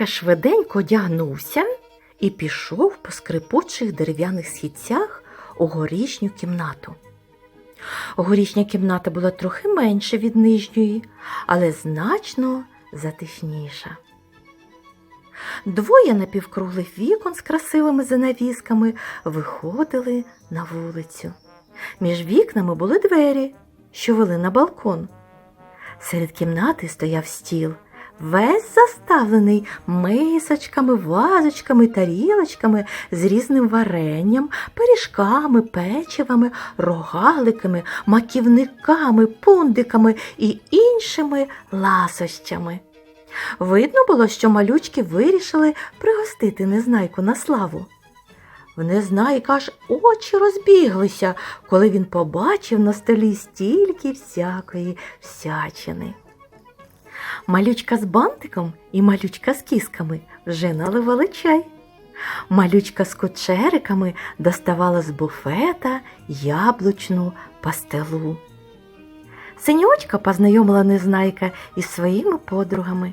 Знайка швиденько одягнувся і пішов по скрипучих дерев'яних східцях у горішню кімнату. Горішня кімната була трохи менше від нижньої, але значно затишніша. Двоє напівкруглих вікон з красивими занавісками виходили на вулицю. Між вікнами були двері, що вели на балкон. Серед кімнати стояв стіл, весь заставлений мисочками, вазочками, тарілочками з різним варенням, пиріжками, печивами, рогаликами, маківниками, пундиками і іншими ласощами. Видно було, що малючки вирішили пригостити незнайку на славу. В незнайка аж очі розбіглися, коли він побачив на столі стільки всякої всячини. Малючка з бантиком і малючка з кісками вже наливали чай. Малючка з кучериками доставала з буфета яблучну пастилу. Синьочка познайомила незнайка із своїми подругами.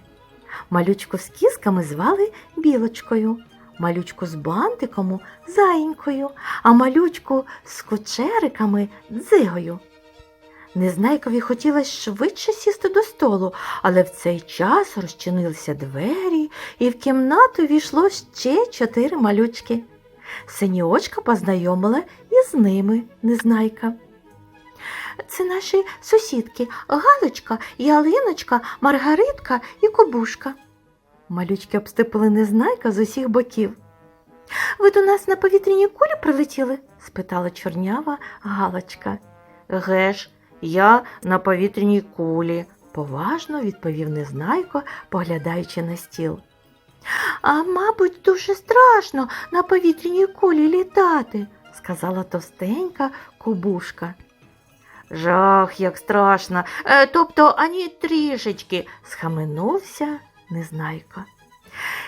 Малючку з кісками звали білочкою, малючку з бантиком заїнькою, а малючку з кучериками дзигою. Незнайкові хотілося швидше сісти до столу, але в цей час розчинилися двері, і в кімнату війшло ще чотири малючки. Синьочка познайомила із ними незнайка. Це наші сусідки Галочка, Ялиночка, Маргаритка і Кобушка. Малючки обступили незнайка з усіх боків. Ви до нас на повітряній кулі прилетіли? спитала чорнява Галочка. Геш, я на повітряній кулі, поважно відповів незнайко, поглядаючи на стіл. А, мабуть, дуже страшно на повітряній кулі літати, сказала товстенька кубушка. Жах, як страшно, е, тобто ані трішечки, схаменувся незнайка.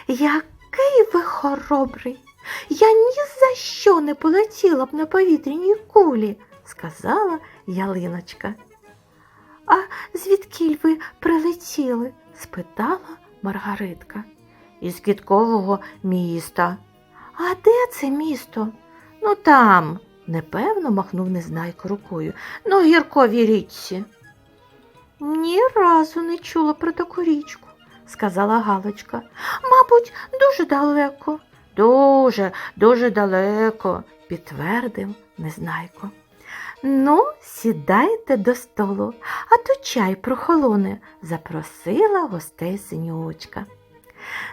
Який ви хоробрий! Я ні за що не полетіла б на повітряній кулі, сказала ялиночка. А звідкіль ви прилетіли? спитала Маргаритка. Із квіткового міста. А де це місто? Ну там, непевно махнув незнайко рукою. Ну, гірковій річці. Ні разу не чула про таку річку, сказала Галочка. Мабуть, дуже далеко. Дуже, дуже далеко, підтвердив незнайко. Ну, сідайте до столу, а то чай прохолоне, запросила гостей синьочка.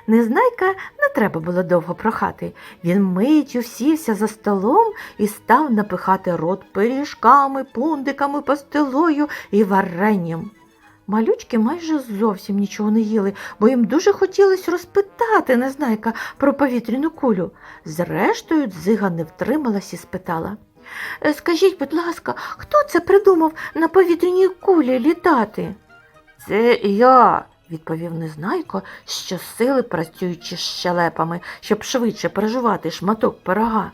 Незнайка не треба було довго прохати. Він миттю сівся за столом і став напихати рот пиріжками, пундиками, пастилою і варенням. Малючки майже зовсім нічого не їли, бо їм дуже хотілося розпитати незнайка про повітряну кулю. Зрештою, дзига не втрималась і спитала. «Е, Скажіть, будь ласка, хто це придумав на повітряній кулі літати? Це я, відповів незнайко, щосили працюючи з щелепами, щоб швидше пережувати шматок пирога.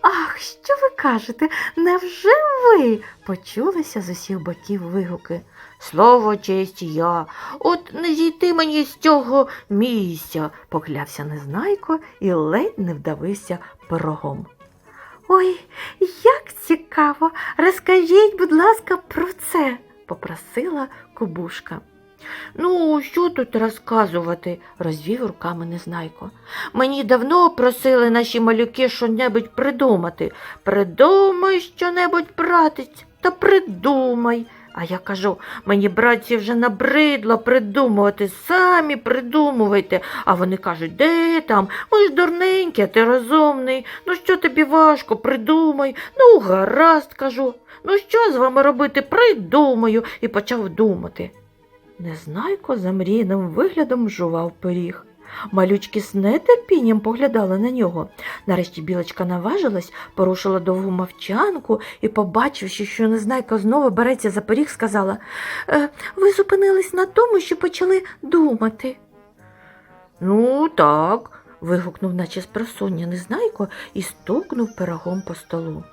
Ах, що ви кажете? Невже ви? почулися з усіх боків вигуки. Слово честь я, от не зійти мені з цього місця, поклявся незнайко і ледь не вдавився пирогом. Ой, як цікаво, розкажіть, будь ласка, про це, попросила кубушка. Ну, що тут розказувати, розвів руками незнайко. Мені давно просили наші малюки що-небудь придумати. Придумай що-небудь, братець, та придумай. А я кажу, мені, братці, вже набридло придумувати, самі придумувайте. А вони кажуть, де там? Ми ж дурненькі, а ти розумний. Ну що тобі важко, придумай. Ну, гаразд, кажу. Ну що з вами робити? Придумаю і почав думати. Незнайко замрійним виглядом жував пиріг. Малючки з нетерпінням поглядали на нього. Нарешті білочка наважилась, порушила довгу мовчанку і, побачивши, що незнайка знову береться за пиріг, сказала «Е, Ви зупинились на тому, що почали думати. Ну, так, вигукнув, наче з просоння незнайко, і стукнув пирогом по столу.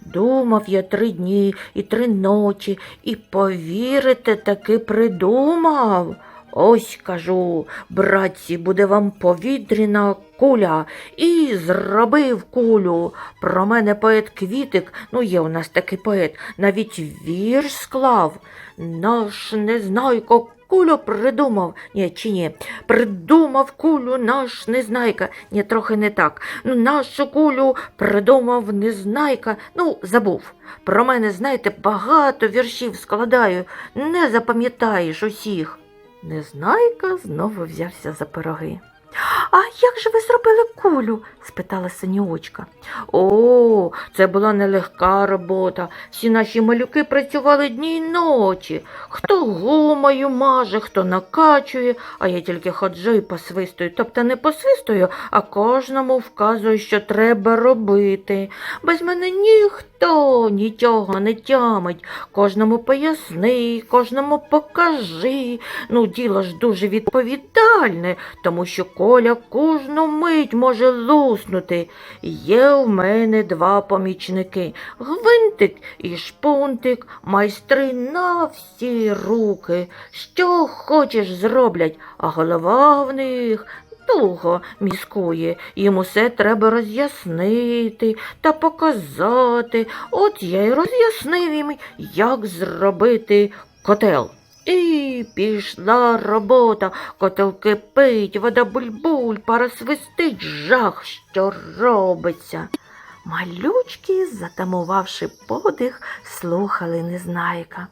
Думав я три дні і три ночі, і повірите, таки придумав. Ось кажу, братці, буде вам повітряна куля. І зробив кулю. Про мене поет Квітик, ну є у нас такий поет, навіть вірш склав. Наш незнайко кулю придумав. Ні, чи ні? Придумав кулю наш незнайка. Ні, трохи не так. Ну, нашу кулю придумав незнайка. Ну, забув. Про мене, знаєте, багато віршів складаю. Не запам'ятаєш усіх. Незнайка знову взявся за пироги. А як же ви зробили кулю? спитала синьочка. О, це була нелегка робота. Всі наші малюки працювали дні й ночі. Хто гумою маже, хто накачує, а я тільки ходжу і посвистую. Тобто не посвистую, а кожному вказую, що треба робити. Без мене ніхто нічого не тямить. Кожному поясни, кожному покажи. Ну, діло ж дуже відповідальне, тому що коля кожну мить може луснути. Є в мене два помічники гвинтик і шпунтик, майстри на всі руки. Що хочеш зроблять, а голова в них. Довго міскує, їм усе треба роз'яснити та показати. От я й роз'яснив їм, як зробити котел. І пішла робота, котел кипить, вода буль-буль, пара свистить, жах, що робиться. Малючки, затамувавши подих, слухали незнайка.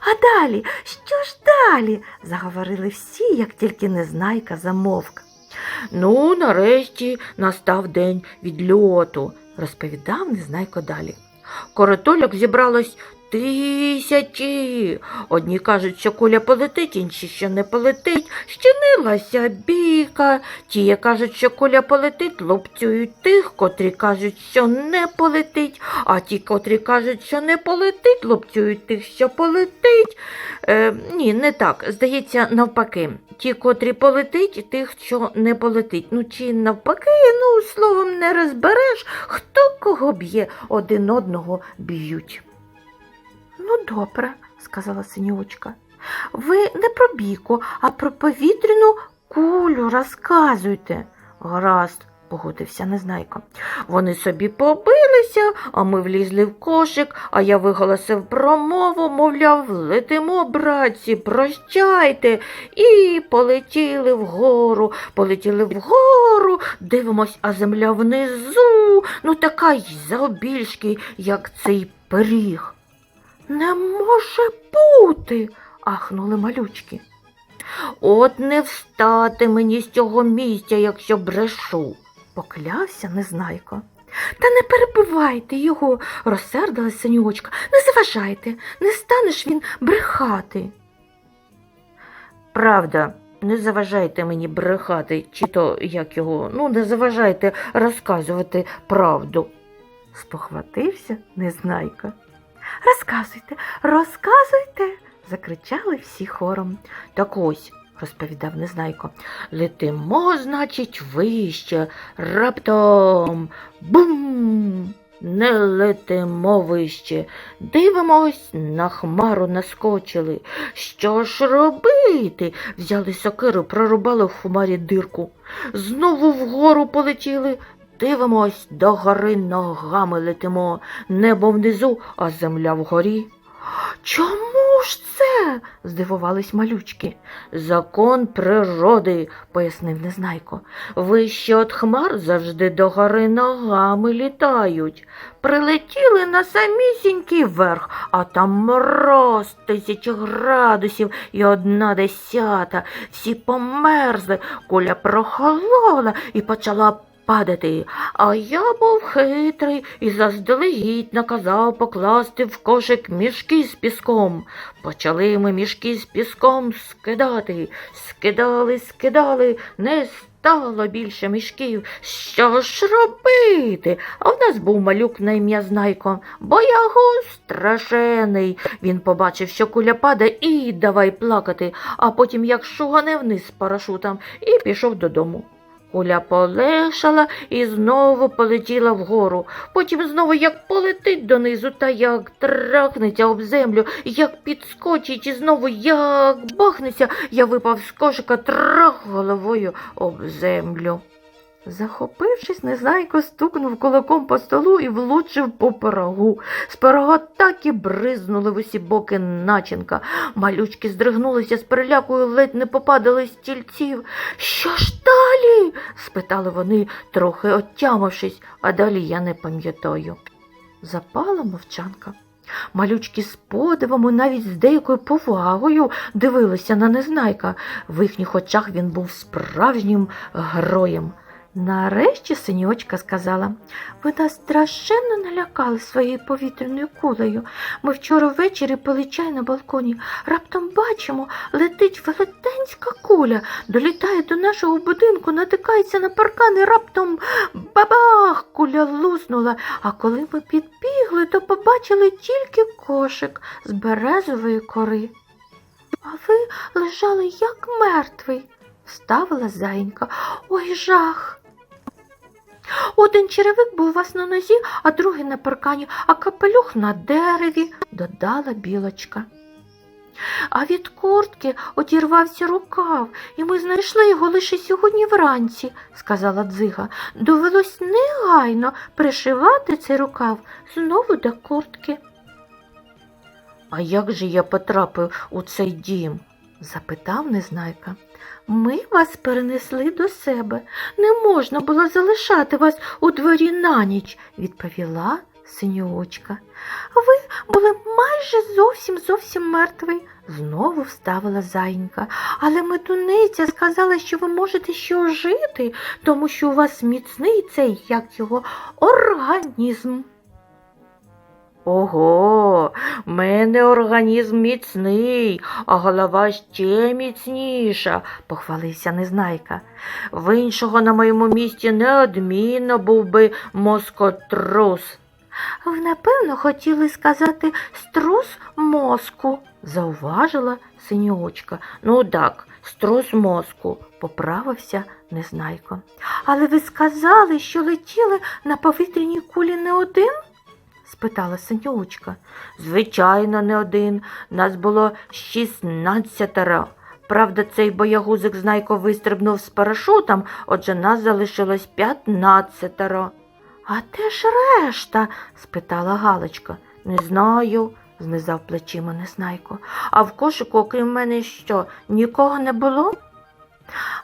А далі, що ж далі? заговорили всі, як тільки незнайка замовк. Ну, нарешті настав день відльоту, розповідав незнайко далі. Коротольок зібралось тисячі. Одні кажуть, що куля полетить, інші, що не полетить, щинилася бійка. Ті кажуть, що куля полетить, лупцюють тих, котрі кажуть, що не полетить, а ті, котрі кажуть, що не полетить, лупцюють тих, що полетить. Е, ні, не так. Здається, навпаки. Ті, котрі полетить, тих, що не полетить. Ну чи навпаки, ну словом не розбереш, хто кого б'є, один одного б'ють. Ну, добре, сказала синьочка. Ви не про бійку, а про повітряну кулю розказуйте. Гаразд, погодився незнайко. Вони собі побилися, а ми влізли в кошик, а я виголосив промову, мовляв, летимо, братці, прощайте. І полетіли вгору, полетіли вгору, дивимось, а земля внизу, ну така й завбільшки, як цей пиріг. Не може бути, ахнули малючки. От не встати мені з цього місця, якщо брешу, поклявся незнайко. Та не перебивайте його, розсердилась синьочка. Не заважайте, не станеш він брехати. Правда, не заважайте мені брехати, чи то як його, ну не заважайте розказувати правду. Спохватився незнайка. Розказуйте, розказуйте, закричали всі хором. Так ось, розповідав незнайко, летимо, значить, вище, раптом бум. Не летимо вище, дивимось, на хмару наскочили. Що ж робити? Взяли сокиру, прорубали в хмарі дирку. Знову вгору полетіли. Дивимось, до гори ногами летимо, небо внизу, а земля вгорі. Чому ж це? здивувались малючки. Закон природи, пояснив незнайко. Вище от хмар завжди до гори ногами літають. Прилетіли на самісінький верх, а там мороз тисячі градусів і одна десята. Всі померзли, куля прохолола і почала падати. А я був хитрий і заздалегідь наказав покласти в кошик мішки з піском. Почали ми мішки з піском скидати. Скидали, скидали, не стало більше мішків. Що ж робити? А в нас був малюк на ім'я Знайко, боягуз страшений. Він побачив, що куля падає, і давай плакати, а потім як шугане вниз з парашутом і пішов додому. Куля полегшала і знову полетіла вгору. Потім знову як полетить донизу та як трахнеться об землю, як підскочить і знову як бахнеться, я випав з кошика трах головою об землю. Захопившись, Незнайко стукнув кулаком по столу і влучив по пирогу. З пирога так і бризнули в усі боки начинка. Малючки здригнулися з перелякою, ледь не попадали з стільців. Що ж далі? спитали вони, трохи оттямившись, а далі я не пам'ятаю. Запала мовчанка. Малючки з подивом і навіть з деякою повагою дивилися на незнайка. В їхніх очах він був справжнім героєм. Нарешті синьочка сказала, ви нас страшенно налякали своєю повітряною кулею. Ми вчора ввечері пили чай на балконі. Раптом бачимо, летить велетенська куля, долітає до нашого будинку, натикається на паркан і раптом бабах! Куля луснула. А коли ми підбігли, то побачили тільки кошик з березової кори. А ви лежали як мертвий, вставила зайенька. Ой, жах. Один черевик був у вас на нозі, а другий на паркані, а капелюх на дереві, додала білочка. А від куртки одірвався рукав, і ми знайшли його лише сьогодні вранці, сказала дзига. Довелось негайно пришивати цей рукав знову до куртки. А як же я потрапив у цей дім? запитав незнайка. Ми вас перенесли до себе. Не можна було залишати вас у дворі на ніч, відповіла синьоочка. Ви були майже зовсім зовсім мертвий, знову вставила зайенька. Але медуниця сказала, що ви можете ще ожити, тому що у вас міцний цей, як його, організм. Ого, в мене організм міцний, а голова ще міцніша, похвалився незнайка. В іншого на моєму місці неодмінно був би москотрус. Ви, напевно, хотіли сказати струс мозку, зауважила синьоочка. Ну так, струс мозку. поправився незнайко. Але ви сказали, що летіли на повітряній кулі не один? Спитала синьоочка. Звичайно, не один. Нас було шістнадцятеро. Правда, цей боягузик знайко вистрибнув з парашутом, отже нас залишилось п'ятнадцятеро. А де ж решта? спитала Галочка. Не знаю, знизав плечима незнайко. а в кошику, окрім мене, що, нікого не було?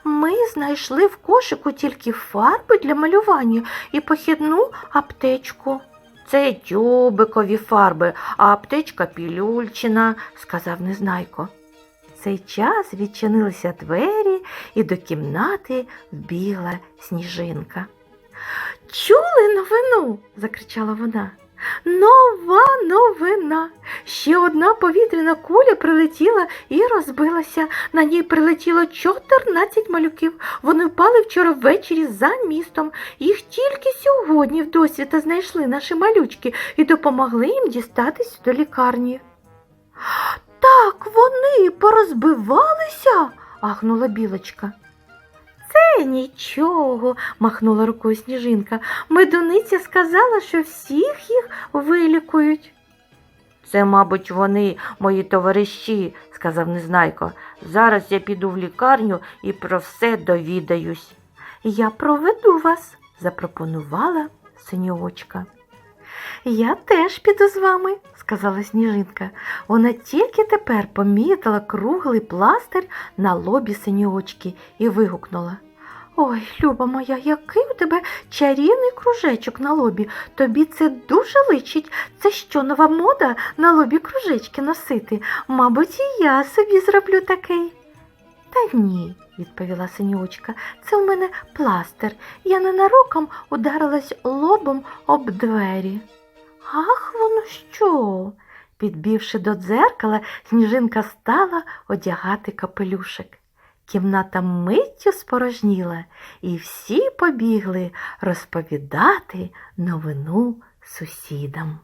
Ми знайшли в кошику тільки фарби для малювання і похідну аптечку. Це тюбикові фарби, а аптечка пілюльчина, сказав незнайко. В цей час відчинилися двері, і до кімнати вбігла сніжинка. Чули новину? закричала вона. Нова новина. Ще одна повітряна куля прилетіла і розбилася. На ній прилетіло 14 малюків. Вони впали вчора ввечері за містом. Їх тільки сьогодні в досвіта знайшли наші малючки і допомогли їм дістатись до лікарні. Так вони порозбивалися, ахнула білочка. Нічого, махнула рукою сніжинка. Медуниця сказала, що всіх їх вилікують. Це, мабуть, вони, мої товариші, сказав незнайко. Зараз я піду в лікарню і про все довідаюсь. Я проведу вас, запропонувала синьоочка. Я теж піду з вами, сказала сніжинка. Вона тільки тепер помітила круглий пластир на лобі синьоочки і вигукнула. Ой, Люба моя, який у тебе чарівний кружечок на лобі. Тобі це дуже личить. Це що, нова мода на лобі кружечки носити? Мабуть, і я собі зроблю такий. Та ні, відповіла синьочка, це в мене пластир. Я ненароком ударилась лобом об двері. Ах, воно що? Підбівши до дзеркала, сніжинка стала одягати капелюшик. Кімната миттю спорожніла, і всі побігли розповідати новину сусідам.